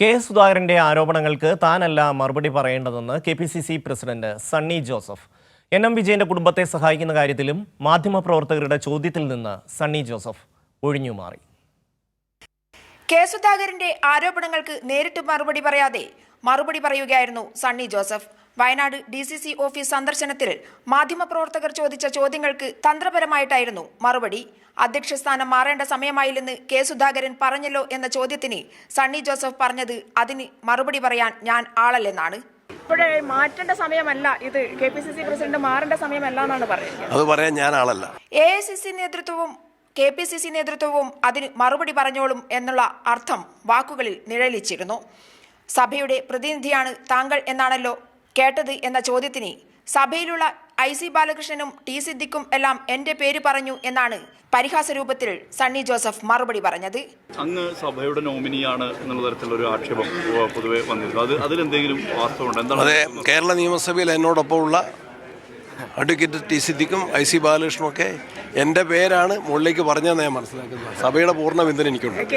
K സുധാകരന്റെ ആരോപണങ്ങൾക്ക് താനല്ല മറുപടി പറയേണ്ടതെന്ന് K P C C president Sunny Joseph. N M വിജയന്റെ കുടുംബത്തെ സഹായിക്കുന്ന കാര്യത്തിലും മാധ്യമപ്രവർത്തകരുടെ ചോദ്യത്തിൽ നിന്ന് സണ്ണി ജോസഫ് ഒഴിഞ്ഞുമാറി കെ സുധാകരന്റെ ആരോപണങ്ങൾക്ക് നേരിട്ട് മറുപടി പറയാതെ മറുപടി പറയുകയായിരുന്നു Sunny Joseph. Wayanad D C C office സന്ദർശനത്തിൽ മാധ്യമപ്രവർത്തകർ ചോദിച്ച ചോദ്യങ്ങൾക്ക് തന്ത്രപരമായിട്ടായിരുന്നു മറുപടി. അധ്യക്ഷസ്ഥാനം മാറേണ്ട സമയമായില്ലെന്ന് കെ സുധാകരൻ പറഞ്ഞല്ലോ എന്ന ചോദ്യത്തിന് സണ്ണി ജോസഫ് പറഞ്ഞത് അതിന് മറുപടി പറയാൻ ഞാൻ ആളല്ലെന്നാണ്. ഇപ്പോഴേ മാറ്റേണ്ട സമയമല്ല ഇത്. K P C C president മാറേണ്ട സമയമല്ല എന്നാണ് പറയുന്നത്. അത് പറയാൻ ഞാൻ ആളല്ല. എ ഐ സി സി നേതൃത്വവും കെ പി സി സി നേതൃത്വവും അതിന് മറുപടി പറഞ്ഞോളും എന്നുള്ള അർത്ഥം വാക്കുകളിൽ നിഴലിച്ചിരുന്നു. സഭയുടെ പ്രതിനിധിയാണ് താങ്കൾ എന്നാണല്ലോ കേട്ടത് എന്ന ചോദ്യത്തിന് സഭയിലുള്ള ഐ സി ബാലകൃഷ്ണനും ടി സിദ്ദിഖും എല്ലാം എന്റെ പേര് പറഞ്ഞു എന്നാണ് പരിഹാസ രൂപത്തിൽ സണ്ണി ജോസഫ് മറുപടി പറഞ്ഞത്. അങ്ങ് സഭയുടെ നോമിനിയാണ് എന്നുള്ള തരത്തിലൊരു ആക്ഷേപം പൊതുവെ വന്നിരുന്നു. അത് അതിലെന്തെങ്കിലും വാസ്തവമുണ്ട്? എന്താണ് അതെ കേരള നിയമസഭയിൽ എന്നോടൊപ്പമുള്ള അഡ്വക്കേറ്റ് ടി സിദ്ദിഖും ഐ സി ബാലകൃഷ്ണനും ഒക്കെ എന്റെ പേരാണ് മുകളിലേക്ക് പറഞ്ഞതെന്ന് ഞാൻ മനസ്സിലാക്കുന്നത്. സഭയുടെ പൂർണ പിന്തുണ എനിക്കുണ്ട്.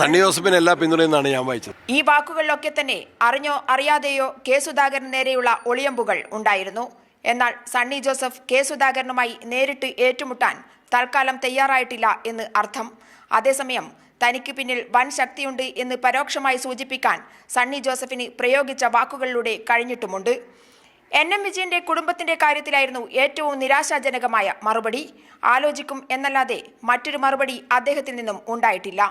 സണ്ണി ജോസഫിന് എല്ലാ പിന്തുണയെന്നാണ് ഞാൻ വായിച്ചത്. ഈ വാക്കുകളിലൊക്കെ തന്നെ അറിഞ്ഞോ അറിയാതെയോ കെ സുധാകരന് നേരെയുള്ള ഒളിയമ്പുകൾ ഉണ്ടായിരുന്നു. എന്നാൽ സണ്ണി ജോസഫ് കെ സുധാകരനുമായി നേരിട്ട് ഏറ്റുമുട്ടാൻ തൽക്കാലം തയ്യാറായിട്ടില്ല എന്ന് അർത്ഥം. അതേസമയം തനിക്ക് പിന്നിൽ വൻ ശക്തിയുണ്ട് എന്ന് പരോക്ഷമായി സൂചിപ്പിക്കാൻ സണ്ണി ജോസഫിന് പ്രയോഗിച്ച വാക്കുകളിലൂടെ കഴിഞ്ഞിട്ടുമുണ്ട്. എൻ എം വിജയന്റെ കുടുംബത്തിന്റെ കാര്യത്തിലായിരുന്നു ഏറ്റവും നിരാശാജനകമായ മറുപടി. ആലോചിക്കും എന്നല്ലാതെ മറ്റൊരു മറുപടി അദ്ദേഹത്തിൽ നിന്നും ഉണ്ടായിട്ടില്ല.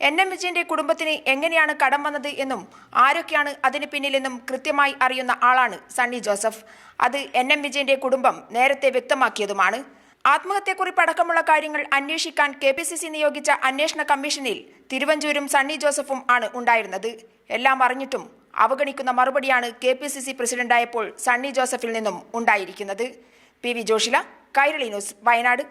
എൻ എം വിജയന്റെ കുടുംബത്തിന് എങ്ങനെയാണ് കടം വന്നത് എന്നും ആരൊക്കെയാണ് അതിന് പിന്നിലെന്നും കൃത്യമായി അറിയുന്ന ആളാണ് സണ്ണി ജോസഫ്. അത് എൻ എം വിജയന്റെ കുടുംബം നേരത്തെ വ്യക്തമാക്കിയതുമാണ്. ആത്മഹത്യക്കുറിപ്പ് അടക്കമുള്ള കാര്യങ്ങൾ അന്വേഷിക്കാൻ കെ പി സി സി നിയോഗിച്ച അന്വേഷണ കമ്മീഷനിൽ തിരുവഞ്ചൂരും സണ്ണി ജോസഫും ആണ് ഉണ്ടായിരുന്നത്. എല്ലാം അറിഞ്ഞിട്ടും അവഗണിക്കുന്ന മറുപടിയാണ് കെ പി സി സി പ്രസിഡന്റായപ്പോൾ സണ്ണി ജോസഫിൽ നിന്നും ഉണ്ടായിരിക്കുന്നത്. P V Joshila Kairali news Wayanad.